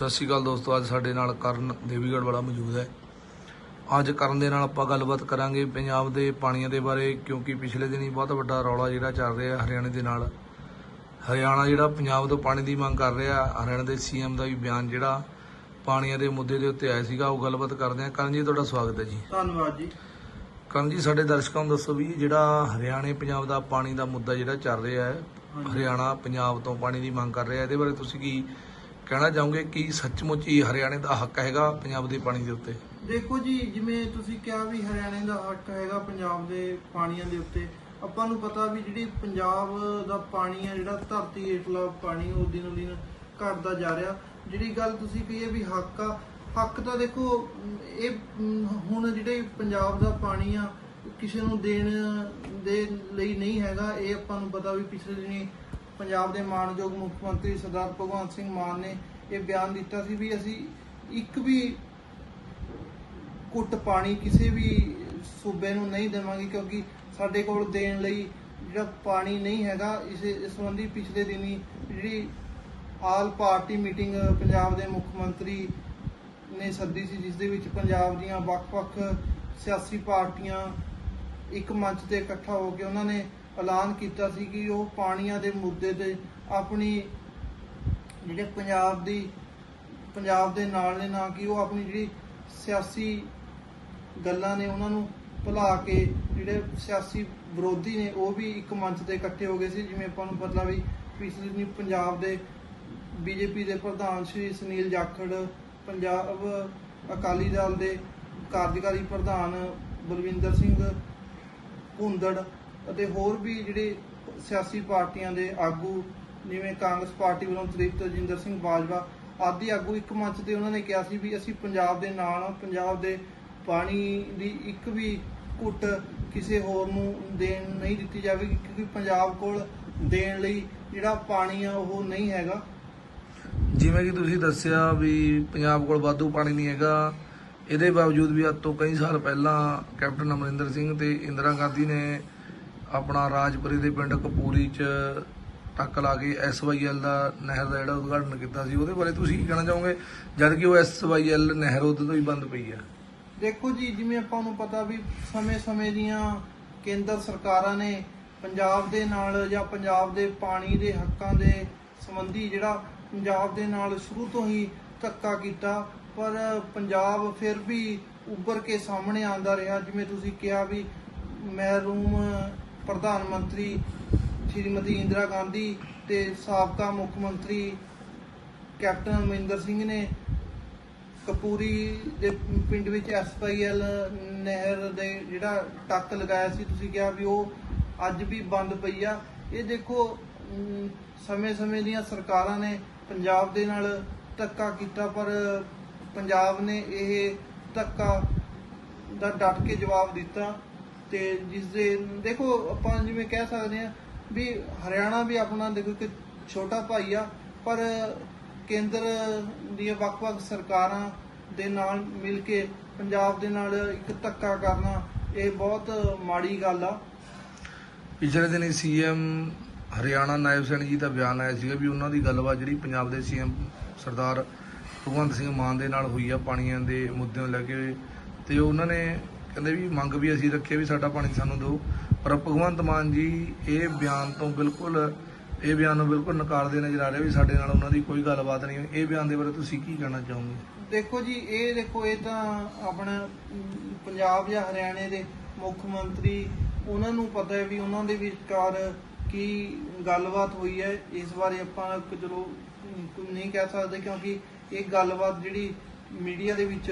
ਸਤਿ ਸ਼੍ਰੀ ਅਕਾਲ ਦੋਸਤੋ ਅੱਜ ਸਾਡੇ ਨਾਲ ਕਰਨ ਦੇਵੀਗੜ੍ਹ ਵਾਲਾ ਮੌਜੂਦ ਹੈ। ਅੱਜ ਕਰਨ ਦੇ ਨਾਲ ਆਪਾਂ ਗੱਲਬਾਤ ਕਰਾਂਗੇ ਪੰਜਾਬ ਦੇ ਪਾਣੀਆਂ ਦੇ ਬਾਰੇ ਕਿਉਂਕਿ ਪਿਛਲੇ ਦਿਨੀ ਬਹੁਤ ਵੱਡਾ ਰੌਲਾ ਜਿਹੜਾ ਚੱਲ ਰਿਹਾ ਹਰਿਆਣੇ ਦੇ ਨਾਲ। ਹਰਿਆਣਾ ਜਿਹੜਾ ਪੰਜਾਬ ਤੋਂ ਪਾਣੀ ਦੀ ਮੰਗ ਕਰ ਰਿਹਾ ਹਰਿਆਣਾ ਦੇ ਸੀਐਮ ਦਾ ਵੀ ਬਿਆਨ ਜਿਹੜਾ ਪਾਣੀਆਂ ਦੇ ਮੁੱਦੇ ਦੇ ਉੱਤੇ ਆਇਆ ਸੀਗਾ ਉਹ ਗੱਲਬਾਤ ਕਰਦੇ ਹਾਂ। ਕਰਨ ਜੀ ਤੁਹਾਡਾ ਸਵਾਗਤ ਹੈ ਜੀ। ਧੰਨਵਾਦ ਜੀ। ਕਰਨ ਜੀ ਸਾਡੇ ਦਰਸ਼ਕਾਂ ਨੂੰ ਦੱਸੋ ਵੀ ਜਿਹੜਾ ਹਰਿਆਣੇ ਪੰਜਾਬ ਦਾ ਪਾਣੀ ਦਾ ਮੁੱਦਾ ਜਿਹੜਾ ਚੱਲ ਰਿਹਾ ਹੈ। ਹਰਿਆਣਾ ਪੰਜਾਬ ਤੋਂ ਪਾਣੀ ਦੀ ਮੰਗ ਕਰ ਰਿਹਾ ਇਹਦੇ ਬਾਰੇ ਤੁਸੀਂ ਕੀ ਕਹਿਣਾ ਚਾਹੋਗੇ ਕਿ ਸੱਚਮੁੱਚ ਹੀ ਹਰਿਆਣੇ ਦਾ ਹੱਕ ਹੈਗਾ ਪੰਜਾਬ ਦੇ ਪਾਣੀ ਦੇ ਉੱਤੇ? ਦੇਖੋ ਜੀ, ਜਿਵੇਂ ਤੁਸੀਂ ਕਿਹਾ ਵੀ ਹਰਿਆਣੇ ਦਾ ਹੱਕ ਹੈਗਾ ਪੰਜਾਬ ਦੇ ਪਾਣੀਆਂ ਦੇ ਉੱਤੇ, ਆਪਾਂ ਨੂੰ ਪਤਾ ਵੀ ਜਿਹੜੀ ਪੰਜਾਬ ਦਾ ਪਾਣੀ ਹੈ ਜਿਹੜਾ ਧਰਤੀ ਹੇਠਲਾ ਪਾਣੀ ਉਹ ਦਿਨੋ ਦਿਨ ਘਟਦਾ ਜਾ ਰਿਹਾ। ਜਿਹੜੀ ਗੱਲ ਤੁਸੀਂ ਕਹੀਏ ਵੀ ਹੱਕ ਆ, ਹੱਕ ਤਾਂ ਦੇਖੋ, ਇਹ, ਹੁਣ ਜਿਹੜੇ ਪੰਜਾਬ ਦਾ ਪਾਣੀ ਆ, ਕਿਸੇ ਨੂੰ ਦੇਣ ਦੇ ਲਈ ਨਹੀਂ ਹੈਗਾ, ਇਹ ਆਪਾਂ ਨੂੰ ਪਤਾ ਵੀ ਪਿਛਲੇ ਦਿਨੀ ਪੰਜਾਬ ਦੇ ਮਾਨਯੋਗ ਮੁੱਖ ਮੰਤਰੀ ਸਰਦਾਰ ਭਗਵੰਤ ਸਿੰਘ ਮਾਨ ਨੇ ਇਹ ਬਿਆਨ ਦਿੱਤਾ ਸੀ ਵੀ ਅਸੀਂ ਇੱਕ ਵੀ ਘੁੱਟ ਪਾਣੀ ਕਿਸੇ ਵੀ ਸੂਬੇ ਨੂੰ ਨਹੀਂ ਦੇਵਾਂਗੇ ਕਿਉਂਕਿ ਸਾਡੇ ਕੋਲ ਦੇਣ ਲਈ ਜਿਹੜਾ ਪਾਣੀ ਨਹੀਂ ਹੈਗਾ, ਇਸ ਇਸ ਸੰਬੰਧੀ ਪਿਛਲੇ ਦਿਨੀ ਜਿਹੜੀ ਆਲ ਪਾਰਟੀ ਮੀਟਿੰਗ ਪੰਜਾਬ ਦੇ ਮੁੱਖ ਮੰਤਰੀ ਨੇ ਸੱਦੀ ਸੀ, ਜਿਸ ਦੇ ਵਿੱਚ ਪੰਜਾਬ ਦੀਆਂ ਵੱਖ-ਵੱਖ ਸਿਆਸੀ ਪਾਰਟੀਆਂ ਇੱਕ ਮੰਚ ਤੇ ਇਕੱਠਾ ਹੋ ਕੇ ਉਹਨਾਂ ਨੇ ਐਲਾਨ ਕੀਤਾ ਸੀ ਕਿ ਉਹ ਪਾਣੀਆਂ ਦੇ ਮੁੱਦੇ ਤੇ ਆਪਣੀ ਜਿਹੜੇ ਪੰਜਾਬ ਦੀ, ਪੰਜਾਬ ਦੇ ਨਾਲ ਨੇ ਨਾ ਕਿ ਉਹ ਆਪਣੀ ਜਿਹੜੀ ਸਿਆਸੀ ਗੱਲਾਂ ਨੇ ਉਹਨਾਂ ਨੂੰ ਭੁਲਾ ਕੇ ਜਿਹੜੇ ਸਿਆਸੀ ਵਿਰੋਧੀ ਨੇ ਉਹ ਵੀ ਇੱਕ ਮੰਚ ਤੇ ਇਕੱਠੇ ਹੋ ਗਏ ਸੀ, ਜਿਵੇਂ ਆਪਾਂ ਨੂੰ ਪਤਾ ਵੀ ਪਿਛਲੇ ਦਿਨੀ ਪੰਜਾਬ ਦੇ ਬੀਜੇਪੀ ਦੇ ਪ੍ਰਧਾਨ ਸ਼੍ਰੀ ਸੁਨੀਲ ਜਾਖੜ, ਪੰਜਾਬ ਅਕਾਲੀ ਦਲ ਦੇ ਕਾਰਜਕਾਰੀ ਪ੍ਰਧਾਨ ਬਲਵਿੰਦਰ ਸਿੰਘ ਭੁੰਦੜ ਅਤੇ ਹੋਰ ਵੀ ਜਿਹੜੇ ਸਿਆਸੀ ਪਾਰਟੀਆਂ ਦੇ ਆਗੂ, ਜਿਵੇਂ ਕਾਂਗਰਸ ਪਾਰਟੀ ਵੱਲੋਂ ਤ੍ਰਿਪਤ ਰਜਿੰਦਰ ਸਿੰਘ ਬਾਜਵਾ, ਆਦਿ ਆਗੂ ਇੱਕ ਮੰਚ ਤੇ ਉਹਨਾਂ ਨੇ ਕਿਹਾ ਸੀ ਵੀ ਅਸੀਂ ਪੰਜਾਬ ਦੇ ਨਾਲ ਪੰਜਾਬ ਦੇ ਪਾਣੀ ਦੀ ਇੱਕ ਵੀ ਘੁੱਟ ਕਿਸੇ ਹੋਰ ਨੂੰ ਦੇਣ ਨਹੀਂ ਦਿੱਤੀ ਜਾਵੇਗੀ, ਕਿਉਂਕਿ ਪੰਜਾਬ ਕੋਲ ਦੇਣ ਲਈ ਜਿਹੜਾ ਪਾਣੀ ਆ ਉਹ ਨਹੀਂ ਹੈਗਾ। ਜਿਵੇਂ ਕਿ ਤੁਸੀਂ ਦੱਸਿਆ ਵੀ ਪੰਜਾਬ ਕੋਲ ਵਾਧੂ ਪਾਣੀ ਨਹੀਂ ਹੈਗਾ, ਇਹਦੇ ਬਾਵਜੂਦ ਵੀ ਅੱਜ ਤੋਂ ਕਈ ਸਾਲ ਪਹਿਲਾਂ ਕੈਪਟਨ ਅਮਰਿੰਦਰ ਸਿੰਘ ਤੇ ਇੰਦਰਾ ਗਾਂਧੀ ਨੇ ਆਪਣਾ ਰਾਜਪੁਰੀ ਦੇ ਪਿੰਡ ਕਪੂਰੀ ਚ ਟੱਕ ਲਾ ਕੇ ਐਸਵਾਈਐਲ ਦਾ ਨਹਿਰ ਦਾ ਜਿਹੜਾ ਉਦਘਾਟਨ ਕੀਤਾ ਸੀ, ਉਹਦੇ ਬਾਰੇ ਤੁਸੀਂ ਕੀ ਕਹਿਣਾ ਚਾਹੋਗੇ? ਜਦ ਕਿ ਉਹ ਐਸਵਾਈਐਲ ਨਹਿਰ ਉਦੋਂ ਤੋਂ ਹੀ ਬੰਦ ਪਈ ਆ। ਦੇਖੋ ਜੀ, ਜਿਵੇਂ ਆਪਾਂ ਨੂੰ ਪਤਾ ਵੀ ਸਮੇਂ-ਸਮੇਂ ਦੀਆਂ ਕੇਂਦਰ ਸਰਕਾਰਾਂ ਨੇ ਪੰਜਾਬ ਦੇ ਨਾਲ ਜਾਂ ਪੰਜਾਬ ਦੇ ਪਾਣੀ ਦੇ ਹੱਕਾਂ ਦੇ ਸੰਬੰਧੀ ਜਿਹੜਾ ਪੰਜਾਬ ਦੇ ਨਾਲ ਸ਼ੁਰੂ ਤੋਂ ਹੀ ਧੱਕਾ ਕੀਤਾ, ਪਰ ਪੰਜਾਬ ਫਿਰ ਵੀ ਉੱਭਰ ਕੇ ਸਾਹਮਣੇ ਆਂਦਾ ਰਿਹਾ। ਜਿਵੇਂ ਤੁਸੀਂ ਕਿਹਾ ਵੀ ਮਹਿਰੂਮ ਪ੍ਰਧਾਨ ਮੰਤਰੀ ਸ਼੍ਰੀਮਤੀ ਇੰਦਰਾ ਗਾਂਧੀ ਤੇ ਸਾਬਕਾ ਮੁੱਖ ਮੰਤਰੀ ਕੈਪਟਨ ਅਮਰਿੰਦਰ ਸਿੰਘ ਨੇ ਕਪੂਰੀ ਦੇ ਪਿੰਡ ਵਿੱਚ ਐਸਪੀਐਲ ਨਹਿਰ ਦੇ ਜਿਹੜਾ ਟੱਕ ਲਗਾਇਆ ਸੀ, ਤੁਸੀਂ ਕਿਹਾ ਵੀ ਉਹ ਅੱਜ ਵੀ ਬੰਦ ਪਈ ਆ। ਇਹ ਦੇਖੋ ਸਮੇਂ-ਸਮੇਂ ਦੀਆਂ ਸਰਕਾਰਾਂ ਨੇ ਪੰਜਾਬ ਦੇ ਨਾਲ ਧੱਕਾ ਕੀਤਾ, ਪਰ ਪੰਜਾਬ ਨੇ ਇਹ ਧੱਕਾ ਦਾ ਡਟ ਕੇ ਜਵਾਬ ਦਿੱਤਾ। ਤੇ ਜਿਸ ਦੇ, ਦੇਖੋ ਆਪਾਂ ਜਿਵੇਂ ਕਹਿ ਸਕਦੇ ਹਾਂ ਵੀ ਹਰਿਆਣਾ ਵੀ ਆਪਣਾ ਦੇਖੋ ਇੱਕ ਛੋਟਾ ਭਾਈ ਆ, ਪਰ ਕੇਂਦਰ ਦੀਆਂ ਵੱਖ-ਵੱਖ ਸਰਕਾਰਾਂ ਦੇ ਨਾਲ ਮਿਲ ਕੇ ਪੰਜਾਬ ਦੇ ਨਾਲ ਇੱਕ ਧੱਕਾ ਕਰਨਾ, ਇਹ ਬਹੁਤ ਮਾੜੀ ਗੱਲ ਆ। ਪਿਛਲੇ ਦਿਨੀ ਸੀਐਮ ਹਰਿਆਣਾ ਨਾਇਬ ਸੈਣੀ ਜੀ ਦਾ ਬਿਆਨ ਆਇਆ ਸੀਗਾ ਵੀ ਉਹਨਾਂ ਦੀ ਗੱਲਬਾਤ ਜਿਹੜੀ ਪੰਜਾਬ ਦੇ ਸੀਐਮ ਸਰਦਾਰ ਭਗਵੰਤ ਸਿੰਘ ਮਾਨ ਦੇ ਨਾਲ ਹੋਈ ਆ, ਪਾਣੀਆਂ ਦੇ ਮੁੱਦਿਆਂ ਨੂੰ ਲੈ ਕੇ, ਤੇ ਉਹਨਾਂ ਨੇ ਕਹਿੰਦੇ ਵੀ ਮੰਗ ਵੀ ਅਸੀਂ ਰੱਖੀ ਵੀ ਸਾਡਾ ਪਾਣੀ ਸਾਨੂੰ ਦਿਓ। ਪਰ ਭਗਵੰਤ ਮਾਨ ਜੀ ਇਹ ਬਿਆਨ ਤੋਂ ਬਿਲਕੁਲ, ਇਹ ਬਿਆਨ ਨੂੰ ਬਿਲਕੁਲ ਨਕਾਰਦੇ ਨਜ਼ਰ ਆ ਰਹੇ ਵੀ ਸਾਡੇ ਨਾਲ ਉਹਨਾਂ ਦੀ ਕੋਈ ਗੱਲਬਾਤ ਨਹੀਂ ਹੋਈ। ਇਹ ਬਿਆਨ ਦੇ ਬਾਰੇ ਤੁਸੀਂ ਕੀ ਕਹਿਣਾ ਚਾਹੋਗੇ? ਦੇਖੋ ਜੀ, ਇਹ ਦੇਖੋ, ਇਹ ਤਾਂ ਆਪਣਾ ਪੰਜਾਬ ਜਾਂ ਹਰਿਆਣੇ ਦੇ ਮੁੱਖ ਮੰਤਰੀ, ਉਹਨਾਂ ਨੂੰ ਪਤਾ ਹੈ ਵੀ ਉਹਨਾਂ ਦੇ ਵਿਚਕਾਰ ਕੀ ਗੱਲਬਾਤ ਹੋਈ ਹੈ। ਇਸ ਬਾਰੇ ਆਪਾਂ ਕੁ ਚਲੋ ਨਹੀਂ ਕਹਿ ਸਕਦੇ ਕਿਉਂਕਿ ਇਹ ਗੱਲਬਾਤ ਜਿਹੜੀ ਮੀਡੀਆ ਦੇ ਵਿੱਚ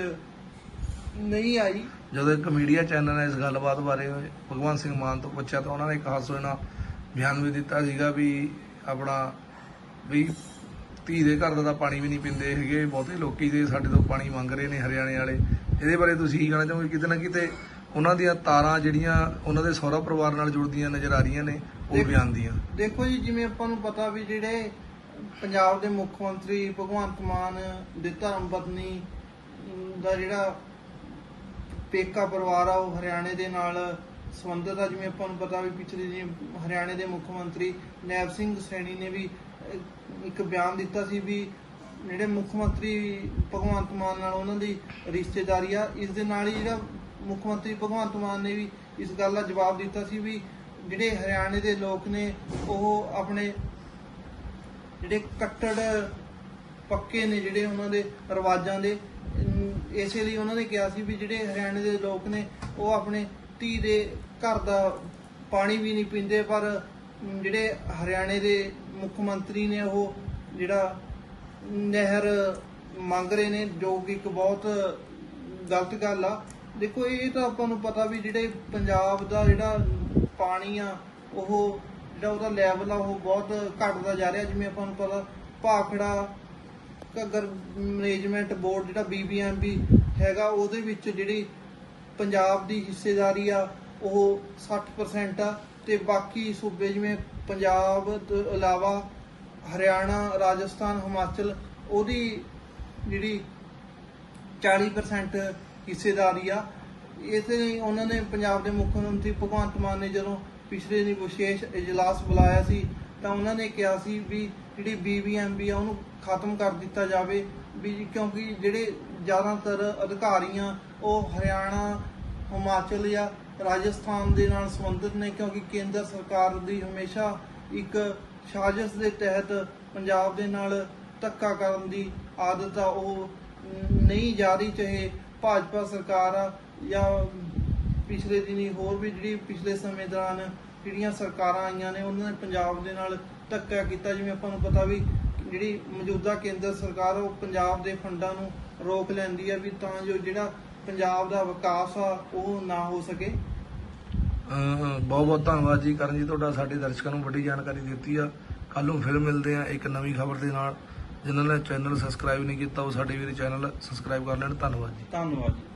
ਨਹੀਂ ਆਈ। ਜਦੋਂ ਇੱਕ ਮੀਡੀਆ ਚੈਨਲ ਨੇ ਇਸ ਗੱਲਬਾਤ ਬਾਰੇ ਭਗਵੰਤ ਸਿੰਘ ਮਾਨ ਤੋਂ ਪੁੱਛਿਆ ਤਾਂ ਉਹਨਾਂ ਨੇ ਇੱਕ ਹਾਸੋਨਾ ਬਿਆਨ ਵੀ ਦਿੱਤਾ ਸੀਗਾ ਵੀ ਆਪਣਾ ਵੀ ਧੀ ਦੇ ਘਰ ਦਾ ਤਾਂ ਪਾਣੀ ਵੀ ਨਹੀਂ ਪੀਂਦੇ ਹੈਗੇ ਬਹੁਤੇ ਲੋਕੀ ਜੇ ਸਾਡੇ ਤੋਂ ਪਾਣੀ ਮੰਗ ਰਹੇ ਨੇ ਹਰਿਆਣੇ ਵਾਲੇ। ਇਹਦੇ ਬਾਰੇ ਤੁਸੀਂ ਕੀ ਕਹਿਣਾ ਚਾਹੋਗੇ? ਕਿਤੇ ਨਾ ਕਿਤੇ ਉਹਨਾਂ ਦੀਆਂ ਤਾਰਾਂ ਜਿਹੜੀਆਂ ਉਹਨਾਂ ਦੇ ਸਹੁਰਾ ਪਰਿਵਾਰ ਨਾਲ ਜੁੜਦੀਆਂ ਨਜ਼ਰ ਆ ਰਹੀਆਂ ਨੇ ਉਹ ਬਿਆਨ ਦੀਆਂ। ਦੇਖੋ ਜੀ ਜਿਵੇਂ ਆਪਾਂ ਨੂੰ ਪਤਾ ਵੀ ਜਿਹੜੇ ਪੰਜਾਬ ਦੇ ਮੁੱਖ ਮੰਤਰੀ ਭਗਵੰਤ ਮਾਨ ਦੇ ਧਰਮ ਪਤਨੀ ਦਾ ਜਿਹੜਾ ਪੇਕਾ ਪਰਿਵਾਰ ਆ, ਉਹ ਹਰਿਆਣੇ ਦੇ ਨਾਲ ਸੰਬੰਧਿਤ ਆ, ਜਿਵੇਂ ਆਪਾਂ ਨੂੰ ਪਤਾ ਵੀ ਪਿਛਲੇ ਜੀ ਹਰਿਆਣੇ ਦੇ ਮੁੱਖ ਮੰਤਰੀ ਨੈਬ ਸਿੰਘ ਸੈਣੀ ਨੇ ਵੀ ਇੱਕ ਬਿਆਨ ਦਿੱਤਾ ਸੀ ਵੀ ਜਿਹੜੇ ਮੁੱਖ ਮੰਤਰੀ ਭਗਵੰਤ ਮਾਨ ਨਾਲ ਉਹਨਾਂ ਦੀ ਰਿਸ਼ਤੇਦਾਰੀ ਆ, ਇਸ ਦੇ ਨਾਲ ਹੀ ਜਿਹੜਾ ਮੁੱਖ ਮੰਤਰੀ ਭਗਵੰਤ ਮਾਨ ਨੇ ਵੀ ਇਸ ਗੱਲ ਦਾ ਜਵਾਬ ਦਿੱਤਾ ਸੀ ਵੀ ਜਿਹੜੇ ਹਰਿਆਣੇ ਦੇ ਲੋਕ ਨੇ, ਉਹ ਆਪਣੇ ਜਿਹੜੇ ਕੱਟੜ ਪੱਕੇ ਨੇ ਜਿਹੜੇ ਉਹਨਾਂ ਦੇ ਰਿਵਾਜਾਂ ਦੇ ਇਸੇ ਲਈ ਉਹਨਾਂ ਨੇ ਕਿਹਾ ਸੀ ਵੀ ਜਿਹੜੇ ਹਰਿਆਣੇ ਦੇ ਲੋਕ ਨੇ, ਉਹ ਆਪਣੇ ਧੀ ਦੇ ਘਰ ਦਾ ਪਾਣੀ ਵੀ ਨਹੀਂ ਪੀਂਦੇ, ਪਰ ਜਿਹੜੇ ਹਰਿਆਣੇ ਦੇ ਮੁੱਖ ਮੰਤਰੀ ਨੇ, ਉਹ ਜਿਹੜਾ ਨਹਿਰ ਮੰਗ ਰਹੇ ਨੇ, ਜੋ ਕਿ ਇੱਕ ਬਹੁਤ ਗਲਤ ਗੱਲ ਆ। ਦੇਖੋ, ਇਹ ਤਾਂ ਆਪਾਂ ਨੂੰ ਪਤਾ ਵੀ ਜਿਹੜੇ ਪੰਜਾਬ ਦਾ ਜਿਹੜਾ ਪਾਣੀ ਆ, ਉਹ ਜਿਹੜਾ ਉਹਦਾ ਲੈਵਲ ਆ, ਉਹ ਬਹੁਤ ਘਟਦਾ ਜਾ ਰਿਹਾ। ਜਿਵੇਂ ਆਪਾਂ ਨੂੰ ਪਤਾ, ਭਾਖੜਾ ਘੱਗਰ ਮੈਨੇਜਮੈਂਟ ਬੋਰਡ ਜਿਹੜਾ ਬੀਬੀਐਮਬੀ ਹੈਗਾ, ਉਹਦੇ ਵਿੱਚ ਜਿਹੜੀ ਪੰਜਾਬ ਦੀ ਹਿੱਸੇਦਾਰੀ ਆ, ਉਹ 60% ਆ। ਤੇ ਬਾਕੀ ਸੂਬੇ ਜਿਵੇਂ ਪੰਜਾਬ ਤੋਂ ਇਲਾਵਾ ਹਰਿਆਣਾ, ਰਾਜਸਥਾਨ, ਹਿਮਾਚਲ, ਉਹਦੀ ਜਿਹੜੀ 40% ਹਿੱਸੇਦਾਰੀ ਆ। ਇਸੇ ਲਈ ਉਹਨਾਂ ਨੇ ਪੰਜਾਬ ਦੇ ਮੁੱਖ ਮੰਤਰੀ ਭਗਵੰਤ ਮਾਨ ਨੇ ਜਦੋਂ ਪਿਛਲੇ ਦਿਨੀ ਵਿਸ਼ੇਸ਼ ਇਜਲਾਸ ਬੁਲਾਇਆ ਸੀ, ਤਾਂ ਉਹਨਾਂ ਨੇ ਕਿਹਾ ਸੀ ਵੀ ਜਿਹੜੀ ਬੀਬੀਐਮਬੀ ਆ, ਉਹਨੂੰ ਖਤਮ ਕਰ ਦਿੱਤਾ ਜਾਵੇ। ਵੀ ਕਿਉਂਕਿ ਜਿਹੜੇ ਜ਼ਿਆਦਾਤਰ ਅਧਿਕਾਰੀਆਂ, ਉਹ ਹਰਿਆਣਾ, ਹਿਮਾਚਲ ਜਾਂ ਰਾਜਸਥਾਨ ਦੇ ਨਾਲ ਸੰਬੰਧਿਤ ਨੇ, ਕਿਉਂਕਿ ਕੇਂਦਰ ਸਰਕਾਰ ਦੀ ਹਮੇਸ਼ਾ ਇੱਕ ਸਾਜ਼ਿਸ਼ ਦੇ ਤਹਿਤ ਪੰਜਾਬ ਦੇ ਨਾਲ ਧੱਕਾ ਕਰਨ ਦੀ ਆਦਤ ਆ, ਉਹ ਨਹੀਂ ਜਾ ਰਹੀ ਚਾਹੇ ਭਾਜਪਾ ਸਰਕਾਰ ਆ ਜਾਂ ਪਿਛਲੇ ਦਿਨੀ ਹੋਰ ਵੀ ਜਿਹੜੀ ਪਿਛਲੇ ਸਮੇਂ ਦੌਰਾਨ ਜਿਹੜੀਆਂ ਸਰਕਾਰਾਂ ਆਈਆਂ ਨੇ ਉਹਨਾਂ ਨੇ ਪੰਜਾਬ ਦੇ ਨਾਲ ਧੱਕਾ ਕੀਤਾ ਜਿਵੇਂ ਆਪਾਂ ਨੂੰ ਪਤਾ ਵੀ ਜਿਹੜੀ ਮੌਜੂਦਾ ਕੇਂਦਰ ਸਰਕਾਰ ਉਹ ਪੰਜਾਬ ਦੇ ਫੰਡਾਂ ਨੂੰ ਰੋਕ ਲੈਂਦੀ ਆ ਵੀ ਤਾਂ ਜੋ ਜਿਹੜਾ ਪੰਜਾਬ ਦਾ ਵਿਕਾਸ ਆ ਉਹ ਨਾ ਹੋ ਸਕੇ। ਬਹੁਤ ਬਹੁਤ ਧੰਨਵਾਦ ਜੀ ਕਰਨ ਜੀ ਤੁਹਾਡਾ ਸਾਡੇ ਦਰਸ਼ਕਾਂ ਨੂੰ ਵੱਡੀ ਜਾਣਕਾਰੀ ਦਿੱਤੀ ਆ। ਕੱਲ ਨੂੰ ਫਿਰ ਮਿਲਦੇ ਆ ਇੱਕ ਨਵੀਂ ਖਬਰ ਦੇ ਨਾਲ। ਜਿਨ੍ਹਾਂ ਨੇ ਚੈਨਲ ਸਬਸਕ੍ਰਾਈਬ ਨਹੀਂ ਕੀਤਾ ਉਹ ਸਾਡੇ ਵੀਰੇ ਚੈਨਲ ਸਬਸਕ੍ਰਾਈਬ ਕਰ ਲੈਣ। ਧੰਨਵਾਦ ਜੀ। ਧੰਨਵਾਦ ਜੀ।